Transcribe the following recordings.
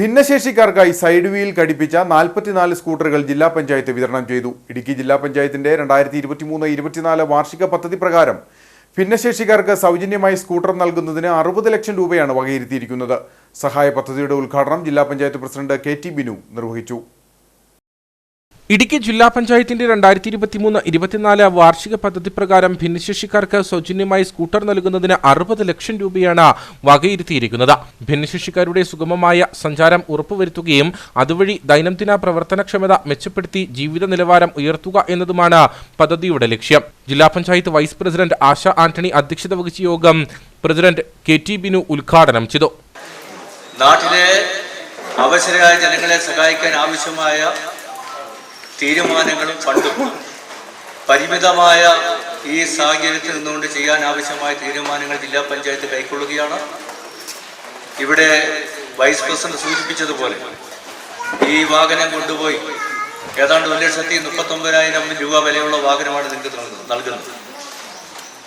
ഭിന്നശേഷിക്കാർക്കായി side wheel ഘടിപ്പിച്ച നാൽപ്പത്തിനാല് സ്കൂട്ടറുകൾ ജില്ലാ പഞ്ചായത്ത് വിതരണം ചെയ്തു. ഇടുക്കി ജില്ലാ പഞ്ചായത്തിന്റെ രണ്ടായിരത്തി ഇരുപത്തിമൂന്ന് ഇരുപത്തിനാല് വാർഷിക പദ്ധതി പ്രകാരം ഭിന്നശേഷിക്കാർക്ക് സൗജന്യമായി സ്കൂട്ടർ നൽകുന്നതിന് അറുപത് ലക്ഷം രൂപയാണ് വകയിരുത്തിയിരിക്കുന്നത്. സഹായ പദ്ധതിയുടെ ഉദ്ഘാടനം ജില്ലാ panchayat president K T Binu നിർവഹിച്ചു. ഇടുക്കി ജില്ലാ പഞ്ചായത്തിന്റെ രണ്ടായിരത്തി ഇരുപത്തിമൂന്ന് ഇരുപത്തിനാല് വാർഷിക പദ്ധതി പ്രകാരം ഭിന്നശേഷിക്കാർക്ക് സൗജന്യമായി സ്കൂട്ടർ നൽകുന്നതിന് അറുപത് ലക്ഷം രൂപയാണ് വകയിരുത്തിയിരിക്കുന്നത്. ഭിന്നശേഷിക്കാരുടെ സുഗമമായ സഞ്ചാരം ഉറപ്പുവരുത്തുകയും അതുവഴി ദൈനംദിന പ്രവർത്തനക്ഷമത മെച്ചപ്പെടുത്തി ജീവിത നിലവാരം ഉയർത്തുക എന്നതുമാണ് പദ്ധതിയുടെ ലക്ഷ്യം. ജില്ലാ പഞ്ചായത്ത് വൈസ് പ്രസിഡന്റ് ആശ ആന്റണി അധ്യക്ഷത വഹിച്ച യോഗം പ്രസിഡന്റ് കെ ടി ബിനു ഉദ്ഘാടനം ചെയ്തു. നാട്ടിലെ ജനങ്ങളെ സഹായിക്കാൻ ആവശ്യമായ തീരുമാനങ്ങളും ഫണ്ടും പരിമിതമായ ഈ സാഹചര്യത്തിൽ നിന്നുകൊണ്ട് ചെയ്യാൻ ആവശ്യമായ തീരുമാനങ്ങൾ ജില്ലാ പഞ്ചായത്ത് കൈക്കൊള്ളുകയാണ്. ഇവിടെ വൈസ് പ്രസിഡന്റ് സൂചിപ്പിച്ചതുപോലെ ഈ വാഹനം കൊണ്ടുപോയി ഏതാണ്ട് ഒരു ലക്ഷത്തി മുപ്പത്തൊമ്പതിനായിരം രൂപ വിലയുള്ള വാഹനമാണ് നിങ്ങൾക്ക് നൽകുന്നത്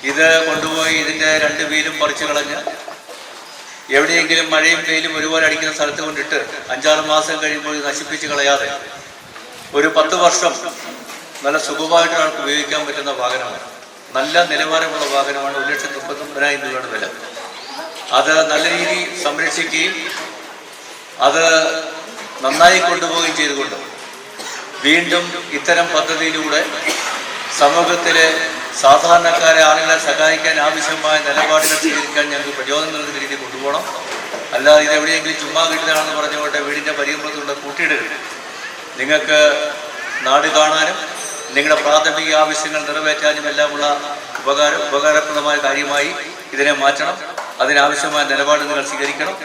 ഇത് കൊണ്ടുപോയി ഇതിന്റെ രണ്ട് വീലും പറിച്ചു കളഞ്ഞ് എവിടെയെങ്കിലും മഴയും വെയിലും ഒരുപോലെ അടിക്കുന്ന സ്ഥലത്ത് കൊണ്ടിട്ട് അഞ്ചാറ് മാസം കഴിയുമ്പോൾ നശിപ്പിച്ച് കളയാതെ ഒരു പത്ത് വർഷം നല്ല സുഖമായിട്ട് നമുക്ക് ഉപയോഗിക്കാൻ പറ്റുന്ന വാഹനമാണ്. നല്ല നിലവാരമുള്ള വാഹനമാണ് ഒരു ലക്ഷത്തി മുപ്പത്തൊമ്പതിനായിരം രൂപയുടെ വില. അത് നല്ല രീതിയിൽ സംരക്ഷിക്കുകയും അത് നന്നായി കൊണ്ടുപോവുകയും ചെയ്തുകൊണ്ട് വീണ്ടും ഇത്തരം പദ്ധതിയിലൂടെ സമൂഹത്തിലെ സാധാരണക്കാരെ ആളുകളെ സഹായിക്കാൻ ആവശ്യമായ നിലപാടുകൾ സ്വീകരിക്കാൻ ഞങ്ങൾക്ക് പ്രചോദനം നൽകുന്ന രീതിയിൽ കൊണ്ടുപോകണം. അല്ലാതെ ഇത് എവിടെയെങ്കിലും ചുമ്മാ കിട്ടുന്നതാണെന്ന് പറഞ്ഞുകൊണ്ട് വീടിന്റെ പരിഗണനത്തിലൂടെ കൂട്ടിയിടരുത് നിങ്ങൾക്ക് നാട് കാണാനും നിങ്ങളുടെ പ്രാഥമിക ആവശ്യങ്ങൾ നിറവേറ്റാനും എല്ലാമുള്ള ഉപകാര ഉപകാരപ്രദമായ കാര്യമായി ഇതിനെ മാറ്റണം. അതിനാവശ്യമായ നിലപാട് നിങ്ങൾ സ്വീകരിക്കണം.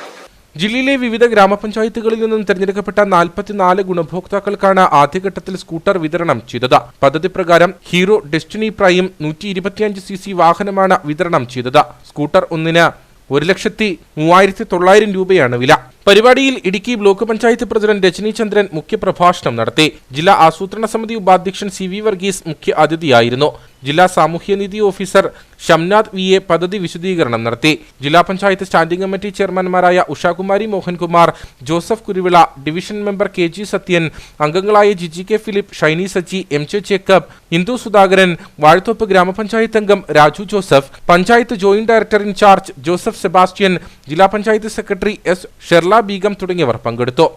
ജില്ലയിലെ വിവിധ ഗ്രാമപഞ്ചായത്തുകളിൽ നിന്നും തിരഞ്ഞെടുക്കപ്പെട്ട നാൽപ്പത്തിനാല് ഗുണഭോക്താക്കൾക്കാണ് ആദ്യഘട്ടത്തിൽ സ്കൂട്ടർ വിതരണം ചെയ്തത്. പദ്ധതി പ്രകാരം ഹീറോ ഡെസ്റ്റിനി പ്രൈം നൂറ്റി ഇരുപത്തിയഞ്ച് സി സി വാഹനമാണ് വിതരണം ചെയ്തത്. സ്കൂട്ടർ ഒന്നിന് ഒരു ലക്ഷത്തി മൂവായിരത്തി തൊള്ളായിരം രൂപയാണ് വില. പരിപാടിയിൽ ഇടുക്കി ബ്ലോക്ക് പഞ്ചായത്ത് പ്രസിഡന്റ് രജനി ചന്ദ്രൻ മുഖ്യപ്രഭാഷണം നടത്തി. ജില്ലാ ആസൂത്രണ സമിതി ഉപാധ്യക്ഷൻ സി വി വർഗീസ് മുഖ്യ അതിഥിയായിരുന്നു. ജില്ലാ സാമൂഹ്യനീതി ഓഫീസർ ഷംനാഥ് വി എ പദ്ധതി വിശദീകരണം നടത്തി. ജില്ലാ panchayat standing committee ചെയർമാൻമാരായ Ushakumari Mohankumar Joseph Kuruvila division member K G Sathyan അംഗങ്ങളായ Jiji K Philip Shiny Sachi M J Jacob Indu Sudhakaran Vazhathoppu ഗ്രാമപഞ്ചായത്ത് അംഗം Raju Joseph panchayat joint director incharge Joseph Sebastian ജില്ലാ panchayat secretary S Sherla Begum തുടങ്ങിയവർ പങ്കെടുത്തു.